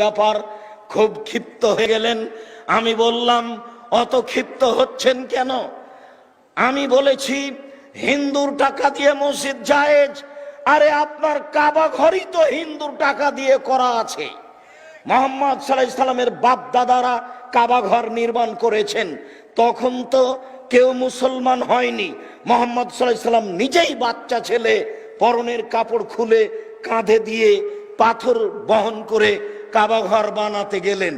ব্যাপার, খুব ক্ষিপ্ত হয়ে গেলেন। আমি বললাম, অত ক্ষিপ্ত হচ্ছেন কেন? আমি বলেছি, হিন্দুর টাকা দিয়ে মসজিদ জায়েজ। আরে আপনার কাবা ঘরই তো হিন্দুর টাকা দিয়ে করা আছে। মোহাম্মদ সাল্লাহ বাপ দাদারা কাবা ঘর নির্মাণ করেছেন। তখন তো কেউ মুসলমান হয়নি। মোহাম্মদ সাল্লাহ নিজেই বাচ্চা ছেলে, পরনের কাপড় খুলে কাঁধে দিয়ে পাথর বহন করে কাবা ঘর বানাতে গেলেন।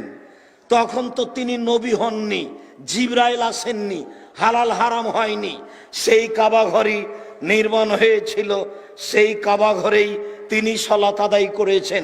তখন তো তিনি নবী হননি, জিব্রাইল আসেননি, হালাল হারাম হয়নি। সেই কাবা ঘরই নির্মাণ হয়েছিল, সেই কাবা ঘরেই তিনি সলাত আদায় করেছেন।